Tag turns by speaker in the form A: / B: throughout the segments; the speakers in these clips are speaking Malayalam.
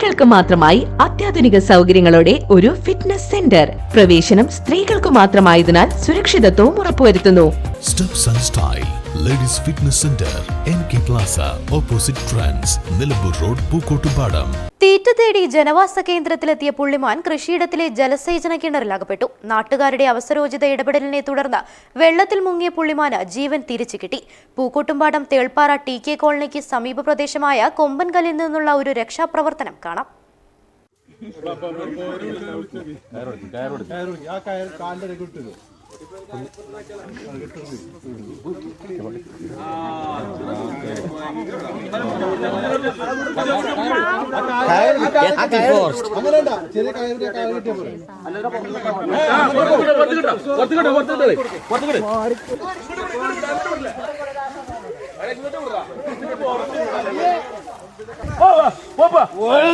A: സ്ത്രീകൾക്ക് മാത്രമായി അത്യാധുനിക സൗകര്യങ്ങളോടെ ഒരു ഫിറ്റ്നസ് സെന്റർ പ്രവേശനം സ്ത്രീകൾക്ക് മാത്രമായതിനാൽ സുരക്ഷിതത്വവും ഉറപ്പുവരുത്തുന്നു.
B: Steps and and Style fitness centre N K plaza opposite trans Nilambur road Pookkottupadam
C: തീറ്റ തേടി ജനവാസ കേന്ദ്രത്തിലെത്തിയ പുള്ളിമാൻ കൃഷിയിടത്തിലെ ജലസേചന കിണറിൽ അകപ്പെട്ടു നാട്ടുകാരുടെ അവസരോചിത ഇടപെടലിനെ തുടർന്ന് വെള്ളത്തിൽ മുങ്ങിയ പുള്ളിമാന് ജീവൻ തിരിച്ചു കിട്ടി. പൂക്കോട്ടുംപാടം തേൾപ്പാറ ടി കെ കോളനിക്ക് സമീപ പ്രദേശമായ കൊമ്പൻകല്ലിൽ നിന്നുള്ള ഒരു രക്ഷാപ്രവർത്തനം കാണാം.
D: അങ്ങനെയല്ല ചെറിയ കയറിന്റെ കയറി ഓ പോരെ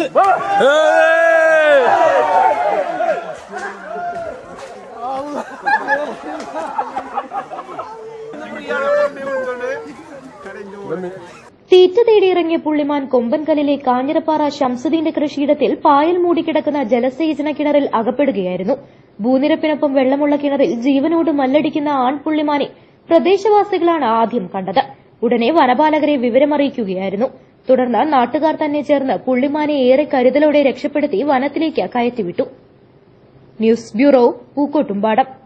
C: തീറ്റ തേടിയിറങ്ങിയ പുള്ളിമാൻ കൊമ്പൻകല്ലിലെ കാഞ്ഞിരപ്പാറ ശംസുദ്ദീന്റെ കൃഷിയിടത്തിൽ പായൽ മൂടിക്കിടക്കുന്ന ജലസേചന കിണറിൽ അകപ്പെടുകയായിരുന്നു. ഭൂനിരപ്പിനൊപ്പം വെള്ളമുള്ള കിണറിൽ ജീവനോട് മല്ലടിക്കുന്ന ആൺപുള്ളിമാനെ പ്രദേശവാസികളാണ് ആദ്യം കണ്ടത്. ഉടനെ വനപാലകരെ വിവരമറിയിക്കുകയായിരുന്നു. തുടർന്ന് നാട്ടുകാർ തന്നെ ചേർന്ന് പുള്ളിമാനെ ഏറെ കരുതലോടെ രക്ഷപ്പെടുത്തി വനത്തിലേക്ക് കയറ്റിവിട്ടു. News bureau Pookkottumpadam.